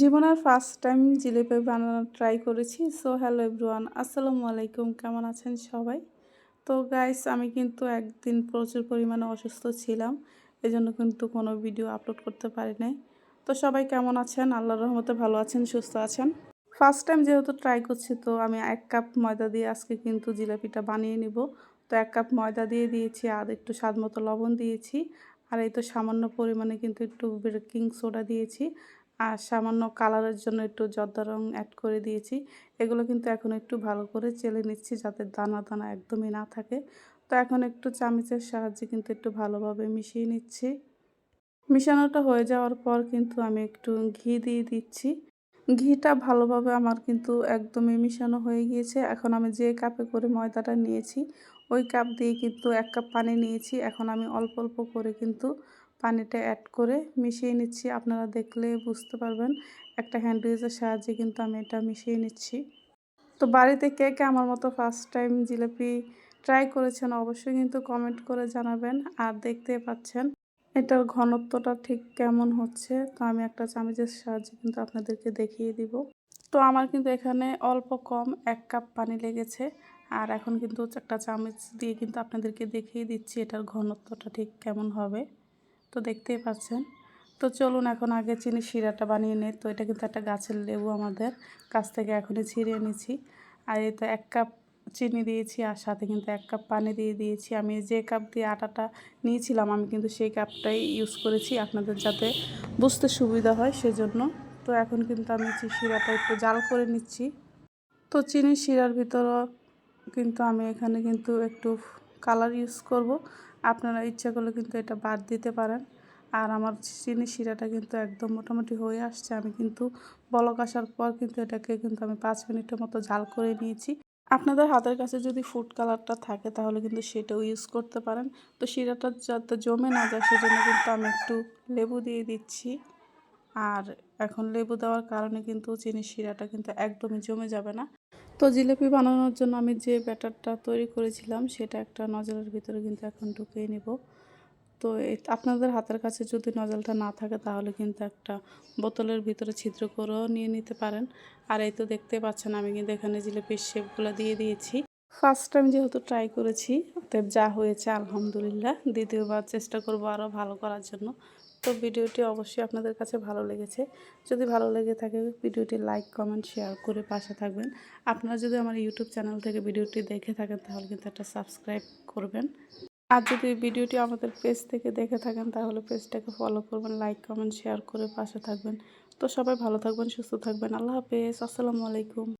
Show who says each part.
Speaker 1: জীবনের first time jalebi বানানোর try করেছি। সো হ্যালো এভরিওয়ান আসসালামু আলাইকুম, কেমন আছেন সবাই? তো গাইস আমি কিন্তু একদিন প্রচুর পরিমাণে অসুস্থ ছিলাম, এজন্য কিন্তু কোনো ভিডিও আপলোড করতে পারি নাই। তো সবাই কেমন আছেন? আল্লাহর রহমতে ভালো আছেন, সুস্থ আছেন? ফার্স্ট টাইম যেহেতু ট্রাই করছি, তো আমি এক কাপ ময়দা দিয়ে আজকে কিন্তু জিলাপিটা বানিয়ে নিব। তো এক কাপ ময়দা দিয়ে দিয়েছি, আর একটু স্বাদ মতো লবণ দিয়েছি, আর এই তো সামান্য পরিমাণে কিন্তু একটু বেকিং সোডা দিয়েছি। আর সামান্য কালারের জন্য একটু জর্দা রং অ্যাড করে দিয়েছি। এগুলো কিন্তু এখন একটু ভালো করে চেলে নিচ্ছি যাতে দানা দানা একদমই না থাকে। তো এখন একটু চামিচের সাহায্যে কিন্তু একটু ভালোভাবে মিশিয়ে নিচ্ছি। মিশানোটা হয়ে যাওয়ার পর কিন্তু আমি একটু ঘি দিয়ে দিচ্ছি। ঘিটা ভালোভাবে আমার কিন্তু একদমই মিশানো হয়ে গিয়েছে। এখন আমি যে কাপে করে ময়দাটা নিয়েছি, ওই কাপ দিয়ে কিন্তু এক কাপ পানি নিয়েছি। এখন আমি অল্প অল্প করে কিন্তু পানিটা অ্যাড করে মিশিয়ে নিচ্ছি। আপনারা দেখলে বুঝতে পারবেন, একটা হ্যান্ড উইচের সাহায্যে কিন্তু আমি এটা মিশিয়ে নিচ্ছি। তো বাড়িতে কে কে আমার মতো ফার্স্ট টাইম জিলাপি ট্রাই করেছেন অবশ্যই কিন্তু কমেন্ট করে জানাবেন। আর দেখতে পাচ্ছেন, এটার ঘনত্বটা ঠিক কেমন হচ্ছে, তো আমি একটা চামচের সাহায্যে কিন্তু আপনাদেরকে দেখিয়ে দিব। তো আমার কিন্তু এখানে অল্প কম এক কাপ পানি লেগেছে। আর এখন কিন্তু একটা চামচ দিয়ে কিন্তু আপনাদেরকে দেখিয়ে দিচ্ছি এটার ঘনত্বটা ঠিক কেমন হবে। তো দেখতেই পাচ্ছেন। তো চলুন এখন আগে চিনি শিরাটা বানিয়ে নিই। তো এটা কিন্তু একটা গাছের লেবু আমাদের কাছ থেকে এখনই ছিঁড়ে নিয়েছি আর এই তো এক কাপ চিনি দিয়েছি আর সাথে কিন্তু এক কাপ পানি দিয়ে দিয়েছি। আমি যে কাপ দিয়ে আটাটা নিয়েছিলাম, আমি কিন্তু সেই কাপটাই ইউজ করেছি আপনাদের যাতে বুঝতে সুবিধা হয় সেজন্য। তো এখন কিন্তু আমি শিরাটা একটু জাল করে নিচ্ছি। তো চিনি শিরার ভিতর কিন্তু আমি এখানে কিন্তু একটু কালার ইউজ করব। আপনারা ইচ্ছা করলে কিন্তু এটা বাদ দিতে পারেন। আর আমার চিনি শিরাটা কিন্তু একদম মোটামুটি হয়ে আসছে। আমি কিন্তু বলক আসার পর কিন্তু এটাকে কিন্তু আমি পাঁচ মিনিটের মতো জাল করে নিয়েছি। আপনাদের হাতের কাছে যদি ফুড কালারটা থাকে তাহলে কিন্তু সেটাও ইউজ করতে পারেন। তো শিরাটা যাতে জমে না যায় সেজন্য কিন্তু আমি একটু লেবু দিয়ে দিচ্ছি। আর এখন লেবু দেওয়ার কারণে কিন্তু চিনি শিরাটা কিন্তু একদমই জমে যাবে না। তো জিলিপি বানানোর জন্য আমি যে ব্যাটারটা তৈরি করেছিলাম, সেটা একটা নজলের ভিতরে কিন্তু এখন ঢুকিয়ে নিব। তো আপনাদের হাতের কাছে যদি নজলটা না থাকে, তাহলে কিন্তু একটা বোতলের ভিতরে ছিদ্র করেও নিয়ে নিতে পারেন। আর এই তো দেখতে পাচ্ছেন, আমি কিন্তু এখানে জিলিপির শেপগুলো দিয়ে দিয়েছি। ফার্স্ট টাইম যেহেতু ট্রাই করেছি, অতএব যা হয়েছে, আলহামদুলিল্লাহ। দ্বিতীয়বার চেষ্টা করব আরও ভালো করার জন্য। তো ভিডিওটি অবশ্যই আপনাদের কাছে ভালো লেগেছে। যদি ভালো লেগে থাকে, ভিডিওটি লাইক, কমেন্ট, শেয়ার করে পাশে থাকবেন। আপনারা যদি আমার ইউটিউব চ্যানেল থেকে ভিডিওটি দেখে থাকেন, তাহলে কিন্তু একটা সাবস্ক্রাইব করবেন। আর যদি ভিডিওটি আমাদের পেজ থেকে দেখে থাকেন, তাহলে পেজটাকে ফলো করবেন, লাইক, কমেন্ট, শেয়ার করে পাশে থাকবেন। তো সবাই ভালো থাকবেন, সুস্থ থাকবেন। আল্লাহ হাফেজ। আসসালামু আলাইকুম।